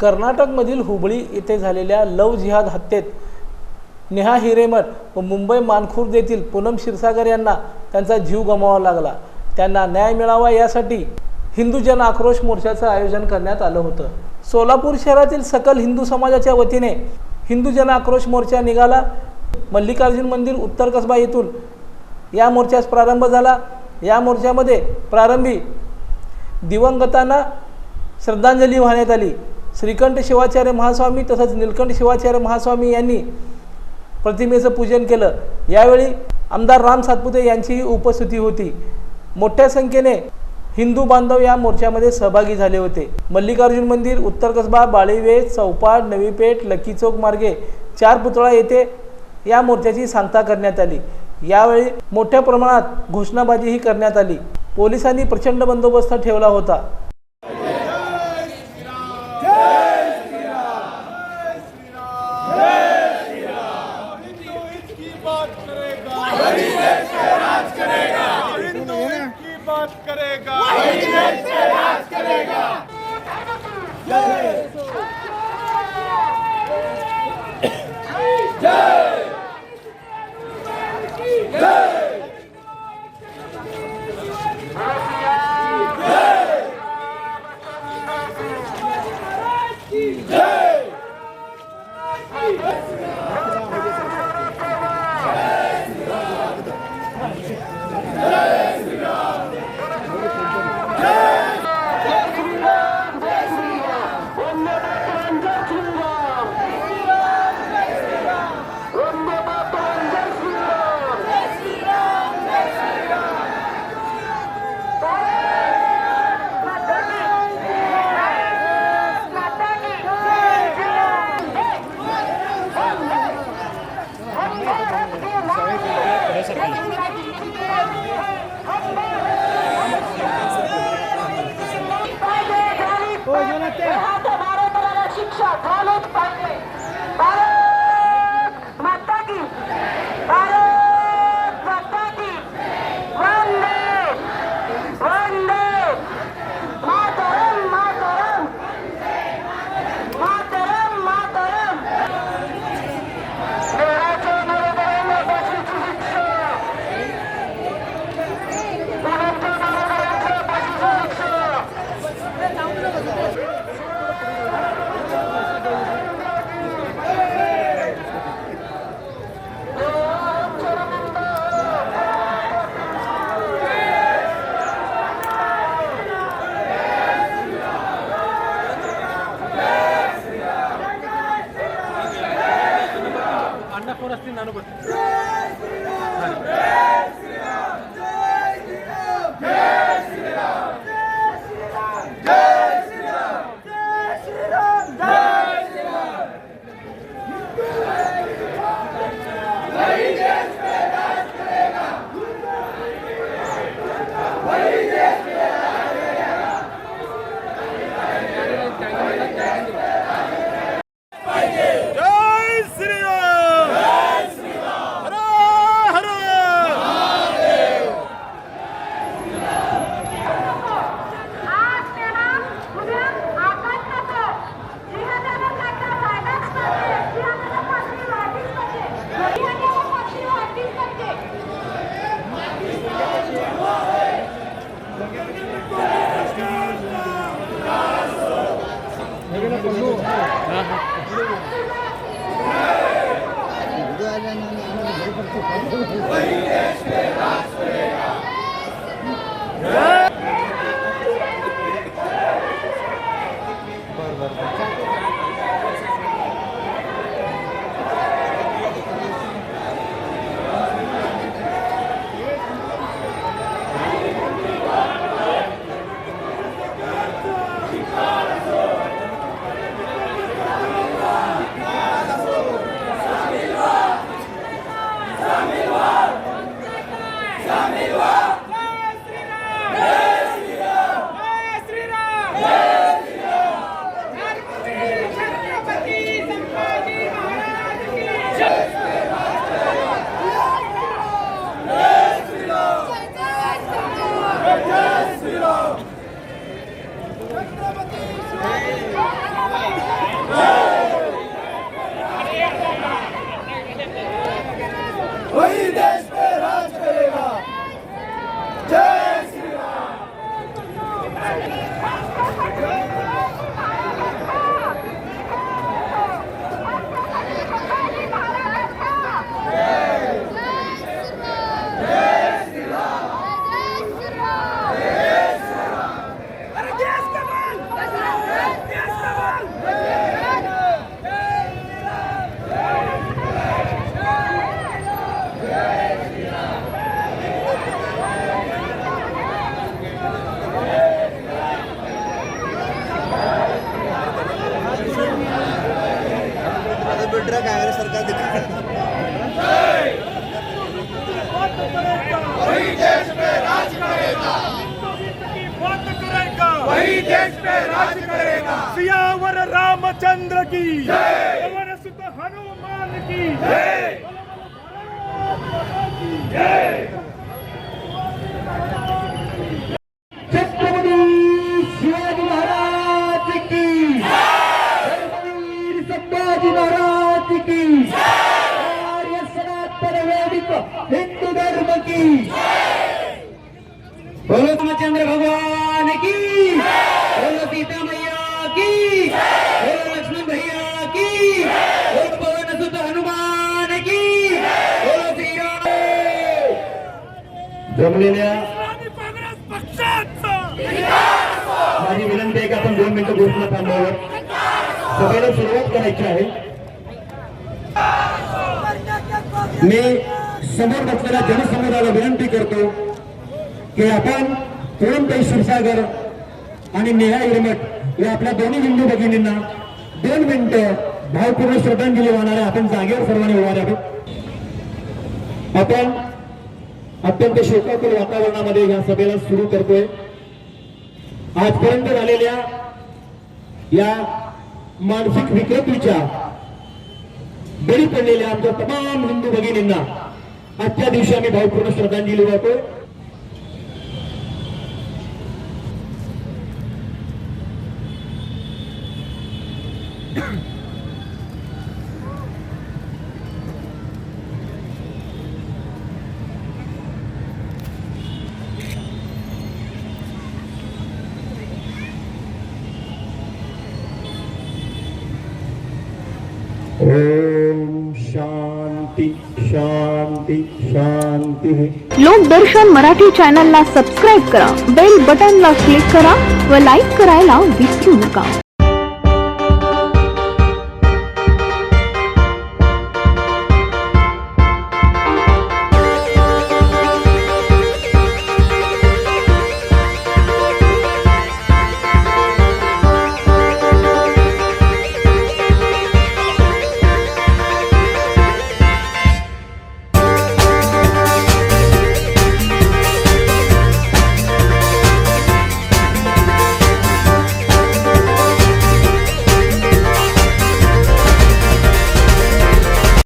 कर्नाटकमधील हुबळी येथे झालेल्या लव जिहाद हत्येत नेहा हिरेमठ व मुंबई मानखुर्द येथील पूनम क्षीरसागर यांना त्यांचा जीव गमावा लागला. त्यांना न्याय मिळावा यासाठी हिंदू जन आक्रोश मोर्चाचं आयोजन करण्यात आलं होतं. सोलापूर शहरातील सकल हिंदू समाजाच्या वतीने हिंदू जन आक्रोश मोर्चा निघाला. मल्लिकार्जुन मंदिर उत्तर कसबा येथून या मोर्चास प्रारंभ झाला. या मोर्चामध्ये प्रारंभी दिवंगतांना श्रद्धांजली वाहण्यात आली. श्रीकंठ शिवाचार्य महास्वामी तसंच निलकंठ शिवाचार्य महास्वामी यांनी प्रतिमेचं पूजन केलं. यावेळी आमदार राम सातपुते यांचीही उपस्थिती होती. मोठ्या संख्येने हिंदू बांधव या मोर्चामध्ये सहभागी झाले होते. मल्लिकार्जुन मंदिर उत्तर कसबा बाळीवे चौपाट नवीपेठ लकी चौक मार्गे चार पुतळा येथे या मोर्चाची सांगता करण्यात आली. यावेळी मोठ्या प्रमाणात घोषणाबाजीही करण्यात आली. पोलिसांनी प्रचंड बंदोबस्त ठेवला होता हिंदू इसकी बात करेगा राज करेगा हिंदू इसकी बात करेगा। जय राज करेगा सियावर रामचंद्र की। जय। सुत हनुमान की। जय। छत्रपती शिवाजी महाराज की। धर्मवीर संभाजी महाराज की। आर्य सनातन वैदिक हिंदू धर्म की। बोलो रामचंद्र भगवान की बोलो सीता मैया की बोलो लक्ष्मण भैया की बोलो पवन सुत हनुमान की बोलो श्री राम जमलेल्या माझी विनंती आहे की आपण दोन मिनिटं गोष्टीला थांबवावं सभेला सुरुवात करायची आहे. मी समोर बसलेल्या जनसमुदायाला विनंती करतो की आपण पूर्णताई क्षीरसागर आणि नेहा हिरमठ या आपल्या दोन्ही हिंदू भगिनींना दोन मिनिटं भावपूर्ण श्रद्धांजली वाहणाऱ्या आपण जागेवर सर्वांनी उभा आहोत आपण अत्यंत शोकाकुल वातावरणामध्ये या सभेला सुरू करतोय. आजपर्यंत झालेल्या या मानसिक विकृतीच्या बळी पडलेल्या आमच्या तमाम हिंदू भगिनींना आजच्या दिवशी आम्ही भावपूर्ण श्रद्धांजली वाहतोय. ओम शांती शांती शांती. लोकदर्शन मराठी चॅनलला सबस्क्राईब करा बेल बटनला क्लिक करा व लाईक करायला विसरू नका.